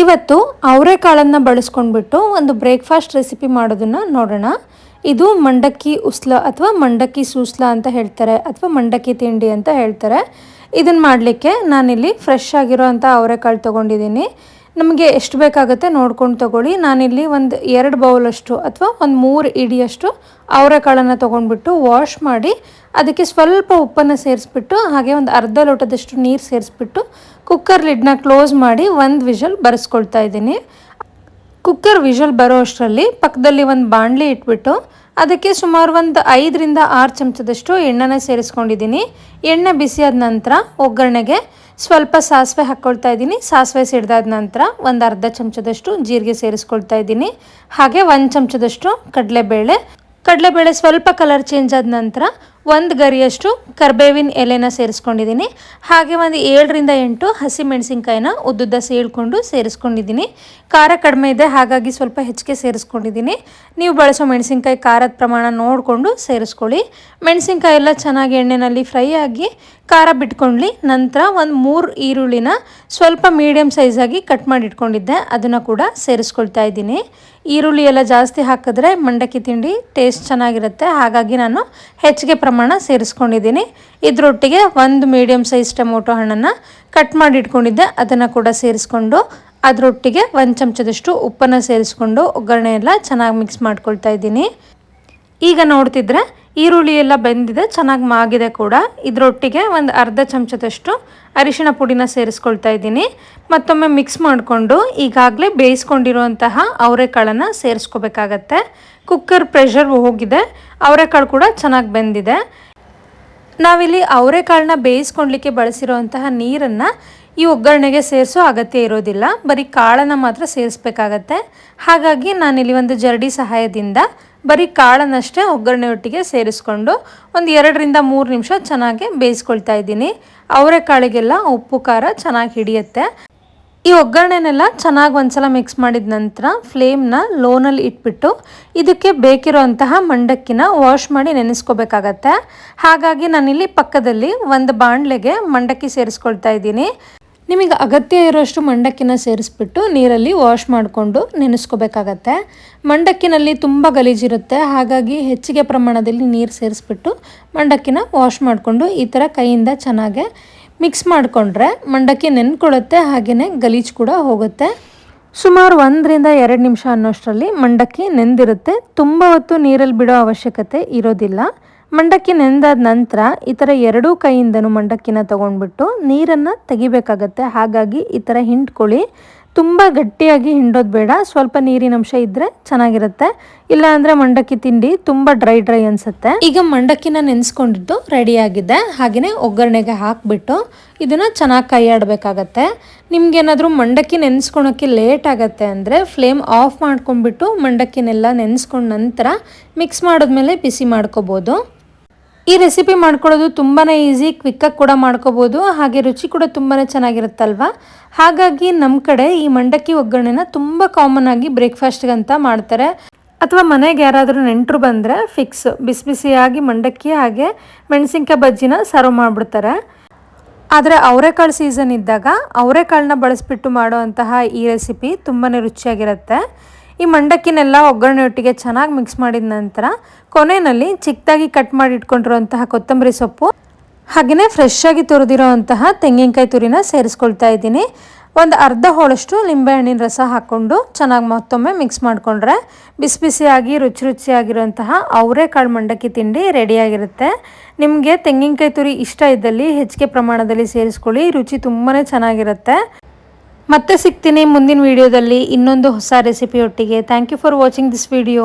ಇವತ್ತು ಅವರೆಕಾಳನ್ನು ಬಳಸ್ಕೊಂಡ್ಬಿಟ್ಟು ಒಂದು breakfast recipe ಮಾಡೋದನ್ನು ನೋಡೋಣ. ಇದು ಮಂಡಕ್ಕಿ ಉಸ್ಲ ಅಥವಾ ಮಂಡಕ್ಕಿ ಸೂಸ್ಲ ಅಂತ ಹೇಳ್ತಾರೆ, ಅಥವಾ ಮಂಡಕ್ಕಿ ತಿಂಡಿ ಅಂತ ಹೇಳ್ತಾರೆ. ಇದನ್ನು ಮಾಡಲಿಕ್ಕೆ ನಾನಿಲ್ಲಿ ಫ್ರೆಶ್ ಆಗಿರೋ ಅಂಥ ಅವರೆಕಾಳು ತೊಗೊಂಡಿದ್ದೀನಿ. ನಮಗೆ ಎಷ್ಟು ಬೇಕಾಗುತ್ತೆ ನೋಡ್ಕೊಂಡು ತಗೊಳ್ಳಿ. ನಾನಿಲ್ಲಿ ಒಂದು ಎರಡು ಬೌಲಷ್ಟು ಅಥವಾ ಒಂದು ಮೂರು ಇಡಿಯಷ್ಟು ಅವರೆಕಾಳನ್ನು ತೊಗೊಂಡ್ಬಿಟ್ಟು ವಾಶ್ ಮಾಡಿ, ಅದಕ್ಕೆ ಸ್ವಲ್ಪ ಉಪ್ಪನ್ನು ಸೇರಿಸ್ಬಿಟ್ಟು, ಹಾಗೆ ಒಂದು ಅರ್ಧ ಲೋಟದಷ್ಟು ನೀರು ಸೇರಿಸ್ಬಿಟ್ಟು ಕುಕ್ಕರ್ ಲಿಡ್ನ ಕ್ಲೋಸ್ ಮಾಡಿ ಒಂದು ವಿಷಲ್ ಬರೆಸ್ಕೊಳ್ತಾ ಇದ್ದೀನಿ. ಕುಕ್ಕರ್ ವಿಷಲ್ ಬರೋ ಅಷ್ಟರಲ್ಲಿ ಪಕ್ಕದಲ್ಲಿ ಒಂದು ಬಾಣಲಿ ಇಟ್ಬಿಟ್ಟು ಅದಕ್ಕೆ ಸುಮಾರು ಒಂದು ಐದರಿಂದ ಆರು ಚಮಚದಷ್ಟು ಎಣ್ಣೆನ ಸೇರಿಸ್ಕೊಂಡಿದ್ದೀನಿ. ಎಣ್ಣೆ ಬಿಸಿಯಾದ ನಂತರ ಒಗ್ಗರಣೆಗೆ ಸ್ವಲ್ಪ ಸಾಸಿವೆ ಹಾಕ್ಕೊಳ್ತಾ ಇದ್ದೀನಿ. ಸಾಸಿವೆ ಸಿಡ್ದಾದ ನಂತರ ಒಂದು ಅರ್ಧ ಚಮಚದಷ್ಟು ಜೀರಿಗೆ ಸೇರಿಸ್ಕೊಳ್ತಾ ಇದ್ದೀನಿ. ಹಾಗೆ ಒಂದು ಚಮಚದಷ್ಟು ಕಡಲೆಬೇಳೆ. ಕಡಲೆಬೇಳೆ ಸ್ವಲ್ಪ ಕಲರ್ ಚೇಂಜ್ ಆದ ನಂತರ ಒಂದು ಗರಿಯಷ್ಟು ಕರ್ಬೇವಿನ ಎಲೆನ ಸೇರಿಸ್ಕೊಂಡಿದ್ದೀನಿ. ಹಾಗೆ ಒಂದು ಏಳರಿಂದ ಎಂಟು ಹಸಿ ಮೆಣಸಿನ್ಕಾಯಿನ ಉದ್ದುದ್ದ ಸೀಳ್ಕೊಂಡು ಸೇರಿಸ್ಕೊಂಡಿದ್ದೀನಿ. ಖಾರ ಕಡಿಮೆ ಇದೆ, ಹಾಗಾಗಿ ಸ್ವಲ್ಪ ಹೆಚ್ಚಿಗೆ ಸೇರಿಸ್ಕೊಂಡಿದ್ದೀನಿ. ನೀವು ಬಳಸೋ ಮೆಣಸಿನ್ಕಾಯಿ ಖಾರದ ಪ್ರಮಾಣ ನೋಡಿಕೊಂಡು ಸೇರಿಸ್ಕೊಳ್ಳಿ. ಮೆಣಸಿನ್ಕಾಯಿ ಎಲ್ಲ ಚೆನ್ನಾಗಿ ಎಣ್ಣೆಯಲ್ಲಿ ಫ್ರೈ ಆಗಿ ಖಾರ ಬಿಟ್ಕೊಂಡ್ಲಿ ನಂತರ ಒಂದು ಮೂರು ಈರುಳ್ಳಿನ ಸ್ವಲ್ಪ ಮೀಡಿಯಮ್ ಸೈಜಾಗಿ ಕಟ್ ಮಾಡಿ ಇಟ್ಕೊಂಡಿದ್ದೆ. ಅದನ್ನು ಕೂಡ ಸೇರಿಸ್ಕೊಳ್ತಾ ಇದ್ದೀನಿ. ಈರುಳ್ಳಿ ಎಲ್ಲ ಜಾಸ್ತಿ ಹಾಕಿದ್ರೆ ಮಂಡಕ್ಕಿ ತಿಂಡಿ ಟೇಸ್ಟ್ ಚೆನ್ನಾಗಿರುತ್ತೆ. ಹಾಗಾಗಿ ನಾನು ಹೆಚ್ಚಿಗೆ ಪ್ರಮಾಣ ಸೇರಿಸ್ಕೊಂಡಿದ್ದೀನಿ. ಇದರೊಟ್ಟಿಗೆ ಒಂದು ಮೀಡಿಯಮ್ ಸೈಜ್ ಟೊಮೊಟೊ ಹಣ್ಣನ್ನು ಕಟ್ ಮಾಡಿ ಇಟ್ಕೊಂಡಿದ್ದೆ. ಅದನ್ನು ಕೂಡ ಸೇರಿಸ್ಕೊಂಡು ಅದರೊಟ್ಟಿಗೆ ಒಂದು ಚಮಚದಷ್ಟು ಉಪ್ಪನ್ನು ಸೇರಿಸ್ಕೊಂಡು ಒಗ್ಗರಣೆ ಎಲ್ಲ ಚೆನ್ನಾಗಿ ಮಿಕ್ಸ್ ಮಾಡ್ಕೊಳ್ತಾ ಇದ್ದೀನಿ. ಈಗ ನೋಡ್ತಿದ್ರೆ ಈರುಳ್ಳಿ ಎಲ್ಲ ಬೆಂದಿದೆ, ಚೆನ್ನಾಗಿ ಮಾಗಿದೆ ಕೂಡ. ಇದರೊಟ್ಟಿಗೆ ಒಂದು ಅರ್ಧ ಚಮಚದಷ್ಟು ಅರಿಶಿಣ ಪುಡಿನ ಸೇರಿಸ್ಕೊಳ್ತಾ ಇದ್ದೀನಿ. ಮತ್ತೊಮ್ಮೆ ಮಿಕ್ಸ್ ಮಾಡಿಕೊಂಡು ಈಗಾಗಲೇ ಬೇಯಿಸ್ಕೊಂಡಿರುವಂತಹ ಅವರೆಕಾಳನ್ನು ಸೇರಿಸ್ಕೋಬೇಕಾಗತ್ತೆ. ಕುಕ್ಕರ್ ಪ್ರೆಷರ್ ಹೋಗಿದೆ, ಅವರೆಕಾಳು ಕೂಡ ಚೆನ್ನಾಗಿ ಬೆಂದಿದೆ. ನಾವಿಲ್ಲಿ ಅವರೆಕಾಳನ್ನ ಬೇಯಿಸ್ಕೊಳ್ಲಿಕ್ಕೆ ಬಳಸಿರುವಂತಹ ನೀರನ್ನು ಈ ಒಗ್ಗರಣೆಗೆ ಸೇರಿಸೋ ಅಗತ್ಯ ಇರೋದಿಲ್ಲ. ಬರೀ ಕಾಳನ್ನು ಮಾತ್ರ ಸೇರಿಸ್ಬೇಕಾಗತ್ತೆ. ಹಾಗಾಗಿ ನಾನಿಲ್ಲಿ ಒಂದು ಜರಡಿ ಸಹಾಯದಿಂದ ಬರೀ ಕಾಳನ್ನಷ್ಟೇ ಒಗ್ಗರಣೆ ಒಟ್ಟಿಗೆ ಸೇರಿಸ್ಕೊಂಡು ಒಂದು ಎರಡರಿಂದ ಮೂರು ನಿಮಿಷ ಚೆನ್ನಾಗಿ ಬೇಯಿಸ್ಕೊಳ್ತಾ ಇದ್ದೀನಿ. ಅವರೆಕಾಳಿಗೆಲ್ಲ ಉಪ್ಪು, ಖಾರ ಚೆನ್ನಾಗಿ ಹಿಡಿಯುತ್ತೆ. ಈ ಒಗ್ಗರಣೆನೆಲ್ಲ ಚೆನ್ನಾಗಿ ಒಂದ್ಸಲ ಮಿಕ್ಸ್ ಮಾಡಿದ ನಂತರ ಫ್ಲೇಮ್ನ ಲೋನಲ್ಲಿ ಇಟ್ಬಿಟ್ಟು ಇದಕ್ಕೆ ಬೇಕಿರೋಂತಹ ಮಂಡಕ್ಕಿನ ವಾಶ್ ಮಾಡಿ ನೆನೆಸ್ಕೋಬೇಕಾಗತ್ತೆ. ಹಾಗಾಗಿ ನಾನಿಲ್ಲಿ ಪಕ್ಕದಲ್ಲಿ ಒಂದು ಬಾಣಲೆಗೆ ಮಂಡಕ್ಕಿ ಸೇರಿಸ್ಕೊಳ್ತಾ ಇದ್ದೀನಿ. ನಿಮಗೆ ಅಗತ್ಯ ಇರೋಷ್ಟು ಮಂಡಕ್ಕಿನ ಸೇರಿಸ್ಬಿಟ್ಟು ನೀರಲ್ಲಿ ವಾಶ್ ಮಾಡಿಕೊಂಡು ನೆನೆಸ್ಕೋಬೇಕಾಗತ್ತೆ. ಮಂಡಕ್ಕಿನಲ್ಲಿ ತುಂಬ ಗಲೀಜಿರುತ್ತೆ, ಹಾಗಾಗಿ ಹೆಚ್ಚಿಗೆ ಪ್ರಮಾಣದಲ್ಲಿ ನೀರು ಸೇರಿಸ್ಬಿಟ್ಟು ಮಂಡಕ್ಕಿನ ವಾಶ್ ಮಾಡಿಕೊಂಡು ಈ ಥರ ಕೈಯಿಂದ ಚೆನ್ನಾಗೆ ಮಿಕ್ಸ್ ಮಾಡಿಕೊಂಡ್ರೆ ಮಂಡಕ್ಕಿ ನೆನ್ಕೊಳ್ಳುತ್ತೆ ಹಾಗೆಯೇ ಗಲೀಜು ಕೂಡ ಹೋಗುತ್ತೆ. ಸುಮಾರು ಒಂದರಿಂದ ಎರಡು ನಿಮಿಷ ಅನ್ನೋಷ್ಟರಲ್ಲಿ ಮಂಡಕ್ಕಿ ನೆಂದಿರುತ್ತೆ. ತುಂಬ ಹೊತ್ತು ನೀರಲ್ಲಿ ಬಿಡೋ ಅವಶ್ಯಕತೆ ಇರೋದಿಲ್ಲ. ಮಂಡಕ್ಕಿ ನೆಂದಾದ ನಂತರ ಈ ಥರ ಎರಡೂ ಕೈಯಿಂದನೂ ಮಂಡಕ್ಕಿನ ತೊಗೊಂಡ್ಬಿಟ್ಟು ನೀರನ್ನು ತೆಗಿಬೇಕಾಗತ್ತೆ. ಹಾಗಾಗಿ ಈ ಥರ ಹಿಂಡ್ಕೊಳ್ಳಿ. ತುಂಬ ಗಟ್ಟಿಯಾಗಿ ಹಿಂಡೋದು ಬೇಡ. ಸ್ವಲ್ಪ ನೀರಿನ ಅಂಶ ಇದ್ದರೆ ಚೆನ್ನಾಗಿರುತ್ತೆ. ಇಲ್ಲ ಅಂದ್ರೆ ಮಂಡಕ್ಕಿ ತಿಂಡಿ ತುಂಬ ಡ್ರೈ ಡ್ರೈ ಅನ್ಸುತ್ತೆ. ಈಗ ಮಂಡಕ್ಕಿನ ನೆನೆಸ್ಕೊಂಡಿದ್ದು ರೆಡಿಯಾಗಿದೆ ಹಾಗೆಯೇ ಒಗ್ಗರಣೆಗೆ ಹಾಕಿಬಿಟ್ಟು ಇದನ್ನು ಚೆನ್ನಾಗಿ ಕೈ ಆಡಬೇಕಾಗತ್ತೆ ನಿಮ್ಗೇನಾದರೂ ಮಂಡಕ್ಕಿ ನೆನೆಸ್ಕೊಳೋಕ್ಕೆ ಲೇಟ್ ಆಗುತ್ತೆ ಅಂದರೆ ಫ್ಲೇಮ್ ಆಫ್ ಮಾಡ್ಕೊಂಡ್ಬಿಟ್ಟು ಮಂಡಕ್ಕಿನೆಲ್ಲ ನೆನೆಸ್ಕೊಂಡ ನಂತರ ಮಿಕ್ಸ್ ಮಾಡಿದ್ಮೇಲೆ ಬಿಸಿ ಮಾಡ್ಕೋಬೋದು. ಈ ರೆಸಿಪಿ ಮಾಡ್ಕೊಳ್ಳೋದು ತುಂಬಾ ಈಸಿ ಕ್ವಿಕ್ಕಾಗಿ ಕೂಡ ಮಾಡ್ಕೋಬೋದು. ಹಾಗೆ ರುಚಿ ಕೂಡ ತುಂಬಾ ಚೆನ್ನಾಗಿರುತ್ತಲ್ವ? ಹಾಗಾಗಿ ನಮ್ಮ ಕಡೆ ಈ ಮಂಡಕ್ಕಿ ಒಗ್ಗರಣೆನ ತುಂಬ ಕಾಮನ್ ಆಗಿ ಬ್ರೇಕ್ಫಾಸ್ಟ್ಗಂತ ಮಾಡ್ತಾರೆ. ಅಥವಾ ಮನೆಗೆ ಯಾರಾದರೂ ನೆಂಟರು ಬಂದರೆ ಫಿಕ್ಸ್ ಬಿಸಿ ಬಿಸಿಯಾಗಿ ಮಂಡಕ್ಕಿ ಹಾಗೆ ಮೆಣಸಿನ್ಕಾಯಿ ಬಜ್ಜಿನ ಸರ್ವ್ ಮಾಡಿಬಿಡ್ತಾರೆ. ಆದರೆ ಅವರೆಕಾಳು ಸೀಸನ್ ಇದ್ದಾಗ ಅವರೆಕಾಳನ್ನ ಬಳಸಿಬಿಟ್ಟು ಮಾಡುವಂತಹ ಈ ರೆಸಿಪಿ ತುಂಬಾ ರುಚಿಯಾಗಿರುತ್ತೆ. ಈ ಮಂಡಕ್ಕಿನೆಲ್ಲ ಒಗ್ಗರಣೆ ಒಟ್ಟಿಗೆ ಚೆನ್ನಾಗಿ ಮಿಕ್ಸ್ ಮಾಡಿದ ನಂತರ ಕೊನೆಯಲ್ಲಿ ಚಿಕ್ಕದಾಗಿ ಕಟ್ ಮಾಡಿ ಇಟ್ಕೊಂಡಿರುವಂತಹ ಕೊತ್ತಂಬರಿ ಸೊಪ್ಪು ಹಾಗೆಯೇ ಫ್ರೆಶ್ ಆಗಿ ತುರಿದಿರೋವಂತಹ ತೆಂಗಿನಕಾಯಿ ತುರಿನ ಸೇರಿಸ್ಕೊಳ್ತಾ ಇದ್ದೀನಿ. ಒಂದು ಅರ್ಧ ಹೋಳಷ್ಟು ಲಿಂಬೆಹಣ್ಣಿನ ರಸ ಹಾಕ್ಕೊಂಡು ಚೆನ್ನಾಗಿ ಮತ್ತೊಮ್ಮೆ ಮಿಕ್ಸ್ ಮಾಡಿಕೊಂಡ್ರೆ ಬಿಸಿ ಬಿಸಿಯಾಗಿ, ರುಚಿ ರುಚಿಯಾಗಿರುವಂತಹ ಅವರೆಕಾಳು ಮಂಡಕ್ಕಿ ತಿಂಡಿ ರೆಡಿಯಾಗಿರುತ್ತೆ ನಿಮಗೆ ತೆಂಗಿನಕಾಯಿ ತುರಿ ಇಷ್ಟ ಇದ್ದಲ್ಲಿ ಹೆಚ್ಚಿಗೆ ಪ್ರಮಾಣದಲ್ಲಿ ಸೇರಿಸ್ಕೊಳ್ಳಿ, ರುಚಿ ತುಂಬಾ ಚೆನ್ನಾಗಿರುತ್ತೆ. ಮತ್ತೆ ಸಿಗ್ತೀನಿ ಮುಂದಿನ ವಿಡಿಯೋದಲ್ಲಿ ಇನ್ನೊಂದು ಹೊಸ ರೆಸಿಪಿಯೊಟ್ಟಿಗೆ thank you for watching this video